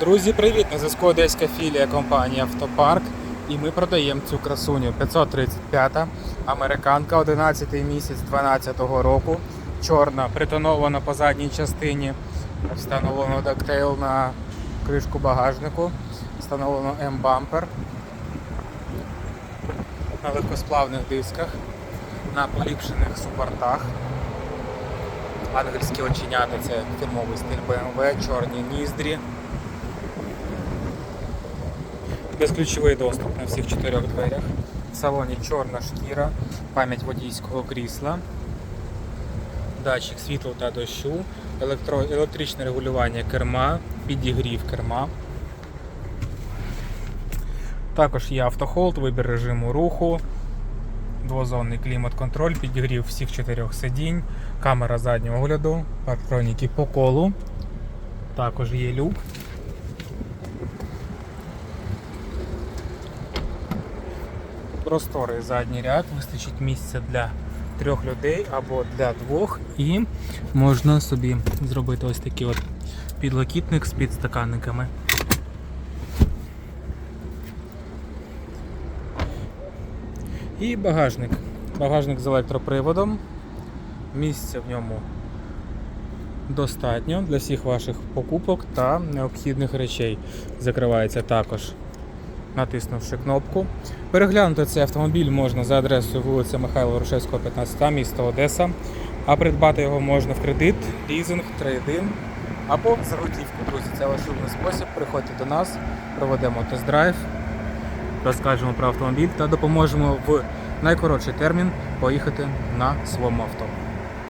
Друзі, привіт! На зв'язку одеська філія компанії Автопарк. І ми продаємо цю красуню 535-та американка 11 місяць 12 року. Чорна, притонована по задній частині. Встановлено дактейл на кришку багажнику. Встановлено М-бампер на легкосплавних дисках, на поліпшених супортах. Ангельські оченята це фірмовий стиль BMW, чорні ніздрі. Безключовий доступ на всіх чотирьох дверях. В салоні чорна шкіра, пам'ять водійського крісла, датчик світла та дощу, електро... електричне регулювання керма, підігрів керма. Також є автохолд, вибір режиму руху, двозонний клімат-контроль, підігрів всіх чотирьох сидінь, камера заднього огляду, парктроніки по колу. Також є люк. Просторий задній ряд, вистачить місця для трьох людей або для двох, і можна собі зробити ось такий от підлокітник з підстаканниками. І багажник. Багажник з електроприводом. Місця в ньому достатньо для всіх ваших покупок та необхідних речей. Закривається також, натиснувши кнопку. Переглянути цей автомобіль можна за адресою вулиця Михайла Ворошевського, 15, місто Одеса. А придбати його можна в кредит, лізинг, трейдин або за готівку. Друзі, це ваш улюблений спосіб. Приходьте до нас, проведемо тест-драйв, розкажемо про автомобіль та допоможемо в найкоротший термін поїхати на своєму авто.